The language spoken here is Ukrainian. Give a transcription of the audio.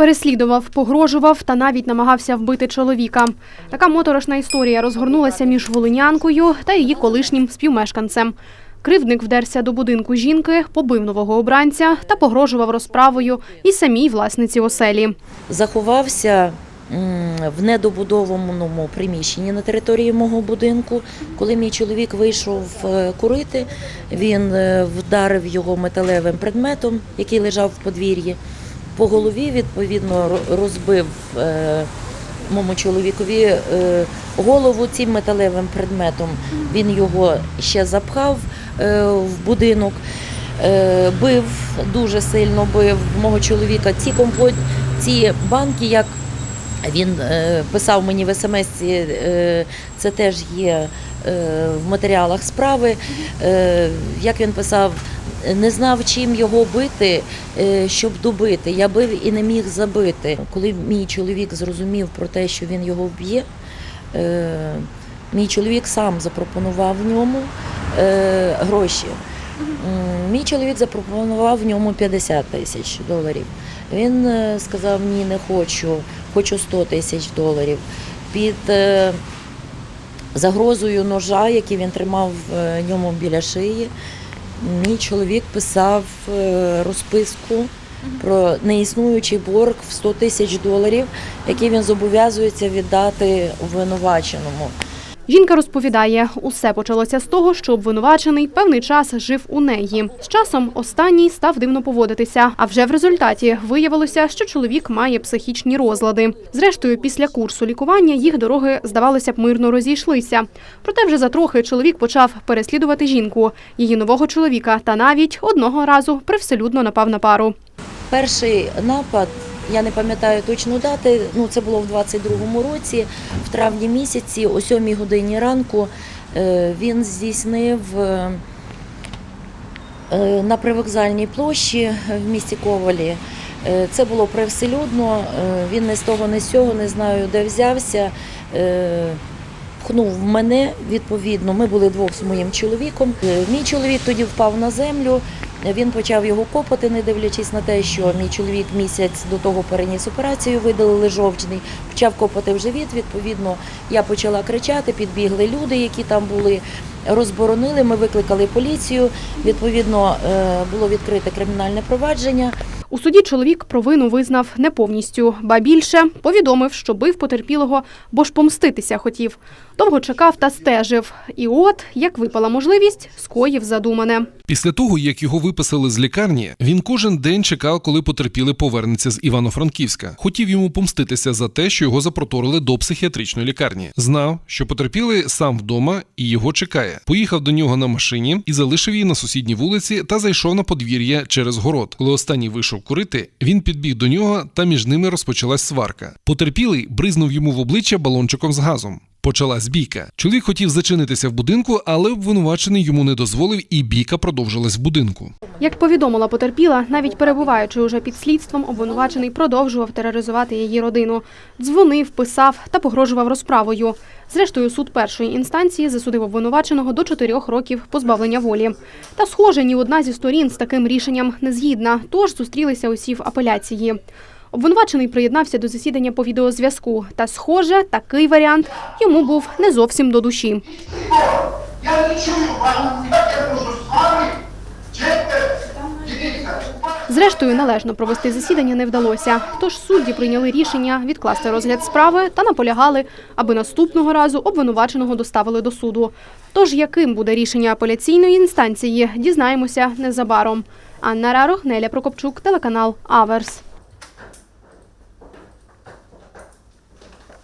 Переслідував, погрожував та навіть намагався вбити чоловіка. Така моторошна історія розгорнулася між волинянкою та її колишнім співмешканцем. Кривдник вдерся до будинку жінки, побив нового обранця та погрожував розправою і самій власниці оселі. заховався в недобудованому приміщенні на території мого будинку. Коли мій чоловік вийшов е, курити, він е, вдарив його металевим предметом, який лежав в подвір'ї. По голові, відповідно, розбив е, моєму чоловікові е, голову цим металевим предметом. Він його ще запхав е, в будинок. Бив дуже сильно бив мого чоловіка. Ці компот, ці банки, як він писав мені в смс, це теж є в матеріалах справи. Як він писав, не знав, чим його бити, е, щоб добити. Я бив і не міг забити. Коли мій чоловік зрозумів про те, що він його вб'є, е, мій чоловік сам запропонував в ньому е, гроші. Мій чоловік запропонував в ньому 50 тисяч доларів. Він сказав: ні, не хочу, хочу 100 тисяч доларів. Під загрозою ножа, який він тримав в ньому біля шиї, мій чоловік писав е, розписку про неіснуючий борг в 100 тисяч доларів, який він зобов'язується віддати обвинуваченому. Жінка розповідає, усе почалося з того, що обвинувачений певний час жив у неї. З часом останній став дивно поводитися. А вже в результаті виявилося, що чоловік має психічні розлади. Зрештою, після курсу лікування їх дороги, здавалося б, мирно розійшлися. Проте вже затрохи чоловік почав переслідувати жінку, її нового чоловіка, та навіть одного разу привселюдно напав на пару. Перший напад, я не пам'ятаю точну дати, ну це було в 22-му році, в травні місяці, о 7 годині ранку, е, він здійснив е, е, на привокзальній площі в місті Ковалі. Це було привселюдно, він не з того, не з цього, не знаю, де взявся. Пхнув мене відповідно. Ми були двох з моїм чоловіком. Мій чоловік тоді впав на землю. Він почав його копати, не дивлячись на те, що мій чоловік місяць до того переніс операцію, видалили жовчний, почав копати в живіт. Відповідно, я почала кричати, підбігли люди, які там були, розборонили. Ми викликали поліцію. Відповідно, е, було відкрите кримінальне провадження. У суді чоловік провину визнав не повністю, ба більше повідомив, що бив потерпілого, бо ж помститися хотів. Довго чекав та стежив. І от, як випала можливість, скоїв задумане. Після того, як його виписали з лікарні, він кожен день чекав, коли потерпілий повернеться з Івано-Франківська. Хотів йому помститися за те, що його запроторили до психіатричної лікарні. Знав, що потерпілий сам вдома і його чекає. Поїхав до нього на машині і залишив її на сусідній вулиці та зайшов на подвір'я через город. Коли останній вийшов курити, він підбіг до нього, та між ними розпочалась сварка. Потерпілий бризнув йому в обличчя балончиком з газом. Почалась бійка. Чоловік хотів зачинитися в будинку, але обвинувачений йому не дозволив, і бійка продовжилась в будинку. Як повідомила потерпіла, навіть перебуваючи уже під слідством, обвинувачений продовжував тероризувати її родину. Дзвонив, писав та погрожував розправою. Зрештою, суд першої інстанції засудив обвинуваченого до чотирьох років позбавлення волі. Та, схоже, ні одна зі сторін з таким рішенням не згідна, тож зустрілися усі в апеляції. Обвинувачений приєднався до засідання по відеозв'язку. Та, схоже, такий варіант йому був не зовсім до душі. Я не чую я можу з вами Зрештою, належно провести засідання не вдалося. Тож судді прийняли рішення відкласти розгляд справи та наполягали, аби наступного разу обвинуваченого доставили до суду. Тож, яким буде рішення апеляційної інстанції, дізнаємося незабаром. Анна Раро, Неля Прокопчук, телеканал Аверс.